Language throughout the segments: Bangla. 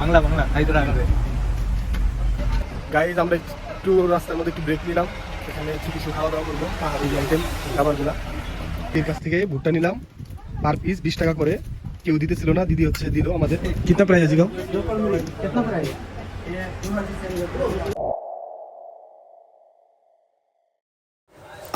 বাংলা বাংলা গাইজ আমরা একটু রাস্তার মধ্যে একটু ব্রেক নিলাম। একটু কিছু খাওয়া দাওয়া করব, পাহাড়ি আইটেম খাবারগুলো। এর কাছ থেকে ভুট্টা নিলাম। পার পিস বিশ টাকা করে। কেউ দিতেছিল না, দিদি হচ্ছে, দিল আমাদের। কিতা প্রাইস আছে গাও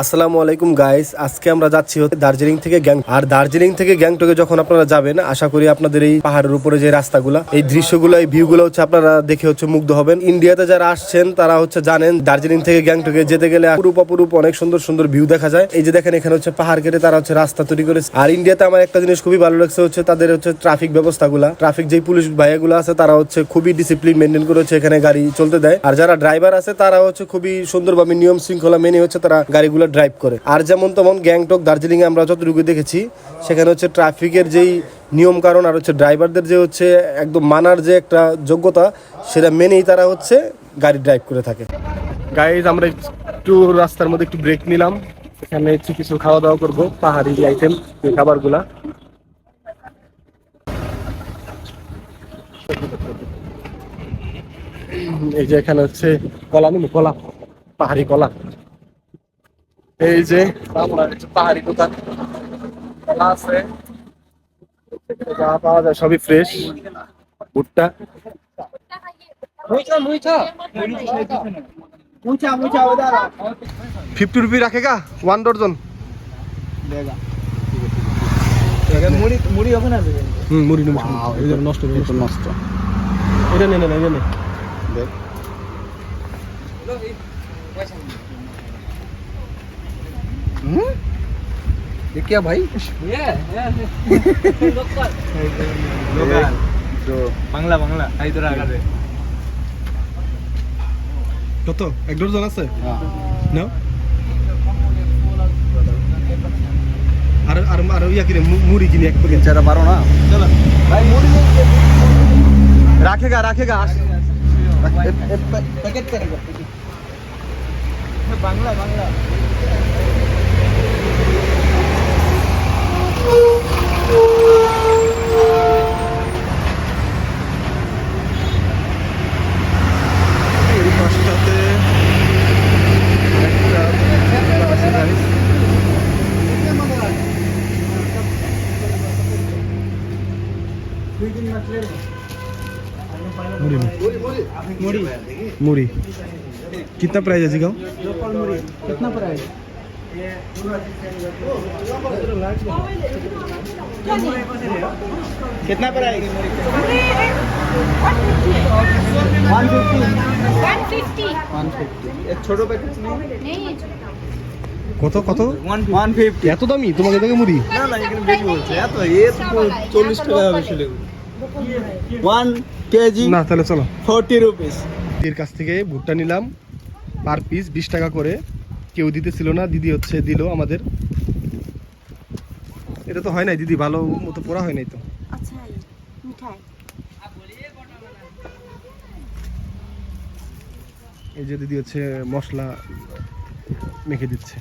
আসসালামু আলাইকুম গাইস আজকে আমরা যাচ্ছি হচ্ছে দার্জিলিং থেকে গ্যাং আর দার্জিলিং থেকে গ্যাংটকে যখন আপনারা যাবেন, আশা করি আপনাদের এই পাহাড়ের উপরে যে রাস্তাগুলা, এই দৃশ্যগুলো, এই ভিউগুলো হচ্ছে আপনারা দেখে হচ্ছে মুগ্ধ হবেন। ইন্ডিয়াতে যারা আসছেন, তারা হচ্ছে জানেন দার্জিলিং থেকে গ্যাংটকে যেতে গেলে পুরুপ অপরূপ অনেক সুন্দর সুন্দর ভিউ দেখা যায়। এই যে দেখেন, এখানে হচ্ছে পাহাড় কেটে তারা হচ্ছে রাস্তা তৈরি করেছে। আর ইন্ডিয়াতে আমার একটা জিনিস খুবই ভালো লাগছে হচ্ছে তাদের হচ্ছে ট্রাফিক ব্যবস্থাগুলা। ট্রাফিক যে পুলিশ ভাইয়াগুলো আছে, তারা হচ্ছে খুবই ডিসিপ্লিন মেনটেন করে হচ্ছে এখানে গাড়ি চলতে দেয়। আর যারা ড্রাইভার আছে তারা হচ্ছে খুবই সুন্দরভাবে নিয়ম শৃঙ্খলা মেনে হচ্ছে তারা গাড়িগুলো ড্রাইভ করে। আর যেমন তেমন গ্যাংটক দার্জিলিং এ আমরা যতটুকু দেখেছি, সেখানে হচ্ছে ট্রাফিকের যেই নিয়ম কারণ আর হচ্ছে ড্রাইভারদের যে হচ্ছে একদম মানার যে একটা যোগ্যতা, সেটা মেনেই তারা হচ্ছে গাড়ি ড্রাইভ করে থাকে। গাইজ আমরা একটু রাস্তার মধ্যে একটু ব্রেক নিলাম। এখানে একটু কিছু খাওয়া দাওয়া করব, পাহাড়ি আইটেম খাবারগুলা। এই যে এখানে হচ্ছে কলা নিবো কলা, পাহাড়ি কলা। এই যে। পাহাড়ি দোকান। আছে। যা পাওয়া যায় সবই ফ্রেশ ভুট্টা। ফিফটি রুপি রাখেগা ওয়ান ডজন মুড়ি মুড়ি হবে না হুম মুড়ি নেব। এটা নষ্ট নষ্ট। এটা নে নে এটা নে। হুম? ये क्या भाई বাংলা বাংলা। এই তোরা। আগারে কত? এক ডজন আছে? হ্যাঁ। না আর আর আর ইয়া কিরে মুড়ি কিনে এক প্যাকেট যারা পারো না। চলো। ভাই মুড়ি রাখেগা রাখেগা প্যাকেট করেগা বাংলা বাংলা। मुड़ी में मुड़ी मुड़ी कितना प्राइस है जी गाँव कितना प्राइस कितना price one fifty 150 one fifty एक छोटो पैकेट नहीं नहीं है छोटा কত কত वन फिफ्टी এত দামি তোমাকে দেখে মুড়ি না না এখানে বেশি বলছে এত এ তো চল্লিশ টাকা হবে ছিল ওয়ান কেজি না তাহলে চলো। ফোরটি রুপিস দিদির কাছ থেকে ভুট্টা নিলাম পার পিস বিশ টাকা করে। কেউ দিতেছিল না দিদি হচ্ছে দিল আমাদের। এটা তো হয় নাই দিদি ভালো মতো পড়া হয় নাই তো। আচ্ছা, এই যে দিদি হচ্ছে মশলা মেখে দিচ্ছে।